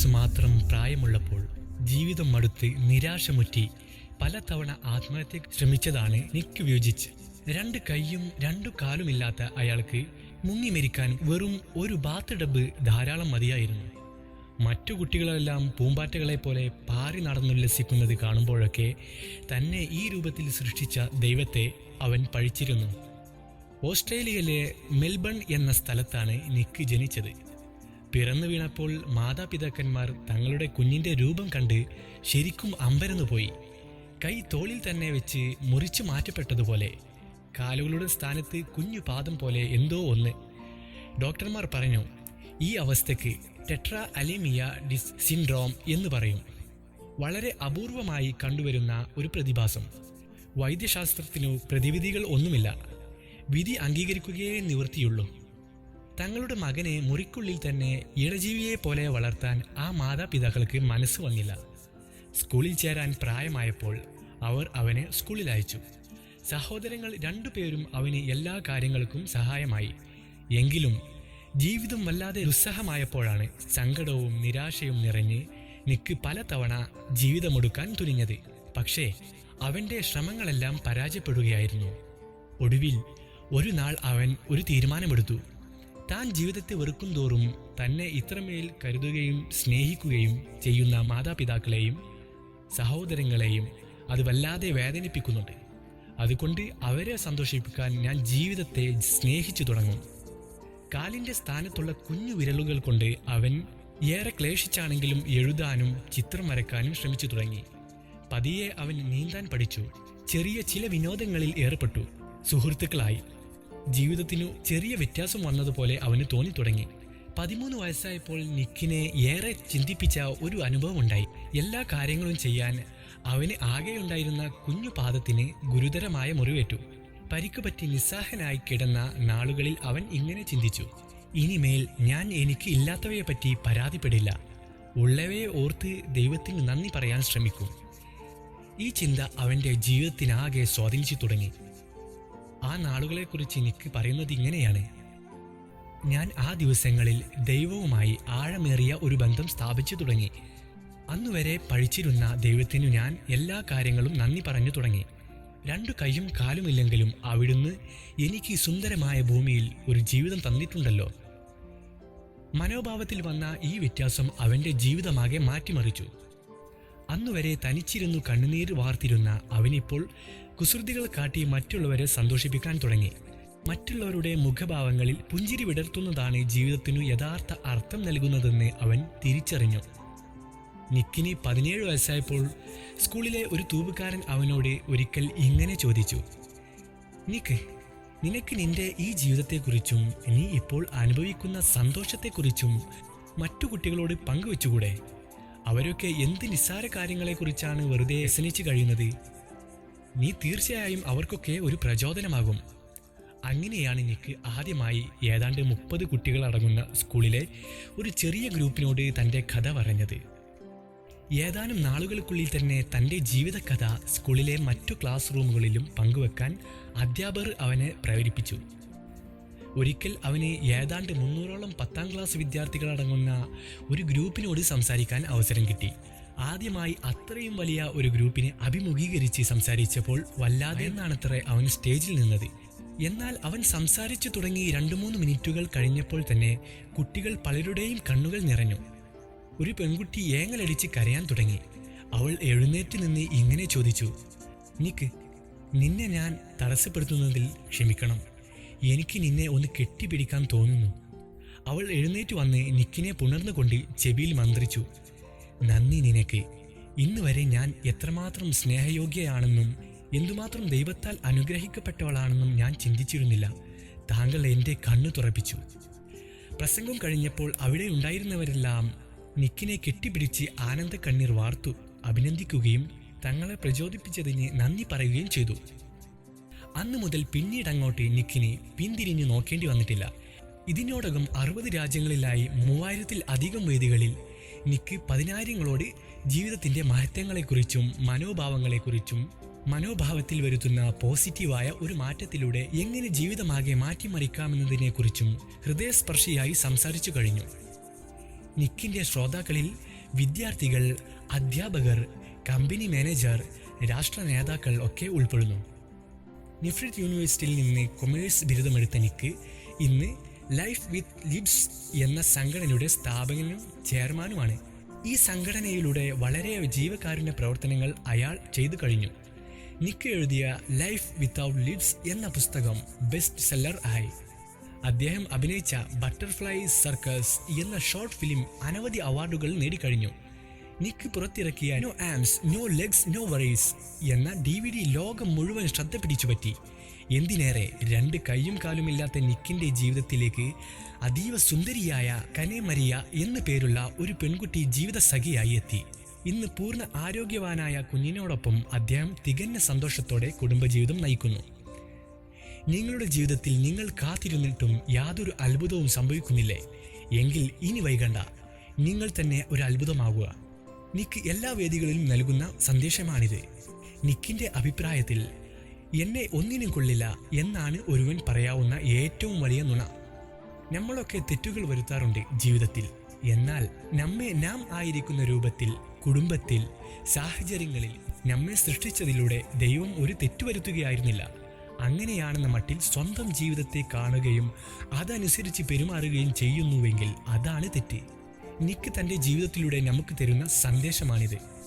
വയസ്സ് മാത്രം പ്രായമുള്ളപ്പോൾ ജീവിതം മടുത്ത് നിരാശമുറ്റി പലതവണ ആത്മഹത്യ ശ്രമിച്ചതാണ് നിക്ക് വ്യൂജിച്ച്. രണ്ട് കൈയും രണ്ടു കാലുമില്ലാത്ത അയാൾക്ക് മുങ്ങിമരിക്കാൻ വെറും ഒരു ബാത്ത് ഡബ്ബ് ധാരാളം മതിയായിരുന്നു. മറ്റു കുട്ടികളെല്ലാം പൂമ്പാറ്റകളെ പോലെ പാറി നടന്നുല്ലസിക്കുന്നത് കാണുമ്പോഴൊക്കെ തന്നെ ഈ രൂപത്തിൽ സൃഷ്ടിച്ച ദൈവത്തെ അവൻ പഴിച്ചിരുന്നു. ഓസ്ട്രേലിയയിലെ മെൽബൺ എന്ന സ്ഥലത്താണ് നിക്ക് ജനിച്ചത്. പിറന്നു വീണപ്പോൾ മാതാപിതാക്കന്മാർ തങ്ങളുടെ കുഞ്ഞിന്റെ രൂപം കണ്ട് ശരിക്കും അമ്പരന്നു പോയി. കൈ തോളിൽ തന്നെ വെച്ച് മുറിച്ചു മാറ്റപ്പെട്ടതുപോലെ കാലുകളുടെ സ്ഥാനത്ത് കുഞ്ഞു പാദം പോലെ എന്തോ ഒന്ന്. ഡോക്ടർമാർ പറഞ്ഞു ഈ അവസ്ഥയ്ക്ക് ടെട്ര അലിമിയ ഡിസ് സിൻഡ്രോം എന്ന് പറയും. വളരെ അപൂർവമായി കണ്ടുവരുന്ന ഒരു പ്രതിഭാസം. വൈദ്യശാസ്ത്രത്തിനു പ്രതിവിധികൾ ഒന്നുമില്ല. വിധി അംഗീകരിക്കുകയേ നിവൃത്തിയുള്ളൂ. തങ്ങളുടെ മകനെ മുറിക്കുള്ളിൽ തന്നെ ഇടജീവിയെ പോലെ വളർത്താൻ ആ മാതാപിതാക്കൾക്ക് മനസ്സ് വന്നില്ല. സ്കൂളിൽ ചേരാൻ പ്രായമായപ്പോൾ അവർ അവനെ സ്കൂളിൽ അയച്ചു. സഹോദരങ്ങൾ രണ്ടുപേരും അവന് എല്ലാ കാര്യങ്ങൾക്കും സഹായമായി. എങ്കിലും ജീവിതം വല്ലാതെ ദുസ്സഹമായപ്പോഴാണ് സങ്കടവും നിരാശയും നിറഞ്ഞ് നിക്ക് പലതവണ ജീവിതമൊടുക്കാൻ തുനിഞ്ഞത്. പക്ഷേ അവന്റെ ശ്രമങ്ങളെല്ലാം പരാജയപ്പെടുകയായിരുന്നു. ഒടുവിൽ ഒരു നാൾ അവൻ ഒരു തീരുമാനമെടുത്തു. താൻ ജീവിതത്തെ വെറുക്കും തോറും തന്നെ ഇത്രമേൽ കരുതുകയും സ്നേഹിക്കുകയും ചെയ്യുന്ന മാതാപിതാക്കളെയും സഹോദരങ്ങളെയും അത് വല്ലാതെ വേദനിപ്പിക്കുന്നുണ്ട്. അതുകൊണ്ട് അവരെ സന്തോഷിപ്പിക്കാൻ ഞാൻ ജീവിതത്തെ സ്നേഹിച്ചു തുടങ്ങും. കാലിന്റെ സ്ഥാനത്തുള്ള കുഞ്ഞു വിരലുകൾ കൊണ്ട് അവൻ ഏറെ ക്ലേശിച്ചാണെങ്കിലും എഴുതാനും ചിത്രം വരക്കാനും ശ്രമിച്ചു തുടങ്ങി. പതിയെ അവൻ നീന്താൻ പഠിച്ചു. ചെറിയ ചില വിനോദങ്ങളിൽ ഏർപ്പെട്ടു. സുഹൃത്തുക്കളായി. ജീവിതത്തിനു ചെറിയ വ്യത്യാസം വന്നതുപോലെ അവന് തോന്നി തുടങ്ങി. പതിമൂന്ന് വയസ്സായപ്പോൾ നിക്കിനെ ഏറെ ചിന്തിപ്പിച്ച ഒരു അനുഭവം ഉണ്ടായി എല്ലാ കാര്യങ്ങളും ചെയ്യാൻ അവന് ആകെയുണ്ടായിരുന്ന കുഞ്ഞു പാദത്തിന് ഗുരുതരമായ മുറിവേറ്റു. പരിക്ക് പറ്റി നിസ്സാഹനായി കിടന്ന നാളുകളിൽ അവൻ ഇങ്ങനെ ചിന്തിച്ചു. ഇനിമേൽ ഞാൻ എനിക്ക് ഇല്ലാത്തവയെ പറ്റി പരാതിപ്പെടില്ല. ഉള്ളവയെ ഓർത്ത് ദൈവത്തിന് നന്ദി പറയാൻ ശ്രമിക്കും. ഈ ചിന്ത അവന്റെ ജീവിതത്തിനാകെ സ്വാധീനിച്ചു തുടങ്ങി. ആ നാളുകളെക്കുറിച്ച് എനിക്ക് പറയുന്നത് ഇങ്ങനെയാണ്. ഞാൻ ആ ദിവസങ്ങളിൽ ദൈവവുമായി ആഴമേറിയ ഒരു ബന്ധം സ്ഥാപിച്ചു തുടങ്ങി. അന്നുവരെ പഴിച്ചിരുന്ന ദൈവത്തിനു ഞാൻ എല്ലാ കാര്യങ്ങളും നന്ദി പറഞ്ഞു തുടങ്ങി. രണ്ടു കൈയും കാലുമില്ലെങ്കിലും അവിടുന്ന് എനിക്ക് സുന്ദരമായ ഭൂമിയിൽ ഒരു ജീവിതം തന്നിട്ടുണ്ടല്ലോ. മനോഭാവത്തിൽ വന്ന ഈ വ്യത്യാസം അവന്റെ ജീവിതമാകെ മാറ്റിമറിച്ചു. അന്നുവരെ തനിച്ചിരുന്നു കണ്ണുനീർ വാർത്തിരുന്ന അവനിപ്പോൾ കുസൃതികൾ കാട്ടി മറ്റുള്ളവരെ സന്തോഷിപ്പിക്കാൻ തുടങ്ങി. മറ്റുള്ളവരുടെ മുഖഭാവങ്ങളിൽ പുഞ്ചിരി വിടർത്തുന്നതാണ് ജീവിതത്തിനു യഥാർത്ഥ അർത്ഥം നൽകുന്നതെന്ന് അവൻ തിരിച്ചറിഞ്ഞു. നിക്കിന് പതിനേഴ് വയസ്സായപ്പോൾ സ്കൂളിലെ ഒരു തൂപുകാരൻ അവനോട് ഒരിക്കൽ ഇങ്ങനെ ചോദിച്ചു. നിക്ക് നിനക്ക് നിന്റെ ഈ ജീവിതത്തെക്കുറിച്ചും നീ ഇപ്പോൾ അനുഭവിക്കുന്ന സന്തോഷത്തെക്കുറിച്ചും മറ്റു കുട്ടികളോട് പങ്കുവെച്ചുകൂടെ? അവരൊക്കെ എന്ത് നിസ്സാര കാര്യങ്ങളെക്കുറിച്ചാണ് വെറുതെ വ്യസനിച്ചു കഴിയുന്നത്? നീ തീർച്ചയായും അവർക്കൊക്കെ ഒരു പ്രചോദനമാകും. അങ്ങനെയാണ് എനിക്ക് ആദ്യമായി ഏതാണ്ട് മുപ്പത് കുട്ടികൾ അടങ്ങുന്ന സ്കൂളിലെ ഒരു ചെറിയ ഗ്രൂപ്പിനോട് തന്റെ കഥ പറഞ്ഞത്. ഏതാനും നാളുകൾക്കുള്ളിൽ തന്നെ തന്റെ ജീവിതകഥ സ്കൂളിലെ മറ്റു ക്ലാസ് റൂമുകളിലും പങ്കുവെക്കാൻ അധ്യാപകർ അവനെ പ്രേരിപ്പിച്ചു. ഒരിക്കൽ അവന് ഏതാണ്ട് മുന്നൂറോളം പത്താം ക്ലാസ് വിദ്യാർത്ഥികളടങ്ങുന്ന ഒരു ഗ്രൂപ്പിനോട് സംസാരിക്കാൻ അവസരം കിട്ടി. ആദ്യമായി അത്രയും വലിയ ഒരു ഗ്രൂപ്പിനെ അഭിമുഖീകരിച്ച് സംസാരിച്ചപ്പോൾ വല്ലാതെ എന്നാണത്രേ അവൻ സ്റ്റേജിൽ നിന്നത്. എന്നാൽ അവൻ സംസാരിച്ചു തുടങ്ങി രണ്ടു മൂന്ന് മിനിറ്റുകൾ കഴിഞ്ഞപ്പോൾ തന്നെ കുട്ടികൾ പലരുടെയും കണ്ണുകൾ നിറഞ്ഞു. ഒരു പെൺകുട്ടി ഏങ്ങലടിച്ച് കരയാൻ തുടങ്ങി. അവൾ എഴുന്നേറ്റ് നിന്ന് ഇങ്ങനെ ചോദിച്ചു നിക്ക് നിന്നെ ഞാൻ തടസ്സപ്പെടുത്തുന്നതിൽ ക്ഷമിക്കണം. എനിക്ക് നിന്നെ ഒന്ന് കെട്ടിപ്പിടിക്കാൻ തോന്നുന്നു. അവൾ എഴുന്നേറ്റ് വന്ന് നിക്കിനെ പുണർന്നുകൊണ്ട് ചെവിയിൽ മന്ത്രിച്ചു നന്ദി നിനക്ക്. ഇന്ന് വരെ ഞാൻ എത്രമാത്രം സ്നേഹയോഗ്യയാണെന്നും എന്തുമാത്രം ദൈവത്താൽ അനുഗ്രഹിക്കപ്പെട്ടവളാണെന്നും ഞാൻ ചിന്തിച്ചിരുന്നില്ല. താങ്കൾ എന്റെ കണ്ണു തുറപ്പിച്ചു. പ്രസംഗം കഴിഞ്ഞപ്പോൾ അവിടെ ഉണ്ടായിരുന്നവരെല്ലാം നിക്കിനെ കെട്ടിപ്പിടിച്ച് ആനന്ദ കണ്ണീർ വാർത്തു അഭിനന്ദിക്കുകയും തങ്ങളെ പ്രചോദിപ്പിച്ചതിന് നന്ദി പറയുകയും ചെയ്തു. അന്നു മുതൽ പിന്നീട് അങ്ങോട്ട് നിക്കിനി പിന്തിരിഞ്ഞു നോക്കേണ്ടി വന്നിട്ടില്ല. ഇതിനോടകം അറുപത് രാജ്യങ്ങളിലായി മൂവായിരത്തിൽ അധികം വേദികളിൽ നിക്ക് പതിനായിരങ്ങളോട് ജീവിതത്തിന്റെ മഹത്വങ്ങളെക്കുറിച്ചും മനോഭാവങ്ങളെക്കുറിച്ചും മനോഭാവത്തിൽ വരുത്തുന്ന പോസിറ്റീവായ ഒരു മാറ്റത്തിലൂടെ എങ്ങനെ ജീവിതമാകെ മാറ്റിമറിക്കാമെന്നതിനെക്കുറിച്ചും ഹൃദയസ്പർശിയായി സംസാരിച്ചു കഴിഞ്ഞു. നിക്കിന്റെ ശ്രോതാക്കളിൽ വിദ്യാർത്ഥികൾ അധ്യാപകർ കമ്പനി മാനേജർ രാഷ്ട്ര നേതാക്കൾ ഒക്കെ ഉൾപ്പെടുന്നു. നിഫ്രിറ്റ് യൂണിവേഴ്സിറ്റിയിൽ നിന്ന് കൊമേഴ്സ് ബിരുദമെടുത്ത എനിക്ക് ഇന്ന് ലൈഫ് വിത്ത് ലിബ്സ് എന്ന സംഘടനയുടെ സ്ഥാപകനും ചെയർമാനുമാണ്. ഈ സംഘടനയിലൂടെ വളരെ ജീവകാരുണ്യ പ്രവർത്തനങ്ങൾ അയാൾ ചെയ്തു കഴിഞ്ഞു. നിക്ക് എഴുതിയ ലൈഫ് വിത്തൗട്ട് ലിബ്സ് എന്ന പുസ്തകം ബെസ്റ്റ് സെല്ലർ ആയി. അദ്ദേഹം അഭിനയിച്ച ബട്ടർഫ്ലൈ സർക്കസ് എന്ന ഷോർട്ട് ഫിലിം അനവധി അവാർഡുകൾ നേടിക്കഴിഞ്ഞു. നിക്ക് പുറത്തിറക്കിയ no arms no legs no worries എന്ന ഡി വി ഡി ലോകം മുഴുവൻ ശ്രദ്ധ പിടിച്ചു പറ്റി. എന്തിനേറെ രണ്ട് കൈയും കാലുമില്ലാത്ത നിക്കിന്റെ ജീവിതത്തിലേക്ക് അതീവ സുന്ദരിയായ കനേമരിയ എന്നു പേരുള്ള ഒരു പെൺകുട്ടി ജീവിത സഖിയായി എത്തി. ഇന്ന് പൂർണ ആരോഗ്യവാനായ കുഞ്ഞിനോടൊപ്പം അദ്ദേഹം തികഞ്ഞ സന്തോഷത്തോടെ കുടുംബജീവിതം നയിക്കുന്നു. നിങ്ങളുടെ ജീവിതത്തിൽ നിങ്ങൾ കാത്തിരുന്നിട്ടും യാതൊരു അത്ഭുതവും സംഭവിക്കുന്നില്ലേ? എങ്കിൽ ഇനി വൈകണ്ട. നിങ്ങൾ തന്നെ ഒരു അത്ഭുതമാകുക നിക്ക് എല്ലാ വേദികളിലും നൽകുന്ന സന്ദേശമാണിത്. നിക്കിന്റെ അഭിപ്രായത്തിൽ എന്നെ ഒന്നിനും കൊള്ളില്ല എന്നാണ് ഒരുവൻ പറയാവുന്ന ഏറ്റവും വലിയ നുണ. നമ്മളൊക്കെ തെറ്റുകൾ വരുത്താറുണ്ട് ജീവിതത്തിൽ. എന്നാൽ നമ്മെ നാം ആയിരിക്കുന്ന രൂപത്തിൽ കുടുംബത്തിൽ സാഹചര്യങ്ങളിൽ നമ്മെ സൃഷ്ടിച്ചതിലൂടെ ദൈവം ഒരു തെറ്റ് വരുത്തുകയായിരുന്നില്ല. അങ്ങനെയാണെന്ന മട്ടിൽ സ്വന്തം ജീവിതത്തെ കാണുകയും അതനുസരിച്ച് പെരുമാറുകയും ചെയ്യുന്നുവെങ്കിൽ അതാണ് തെറ്റ്. നിക്ക് തന്റെ ജീവിതത്തിലൂടെ നമുക്ക് തരുന്ന സന്ദേശമാണിത്.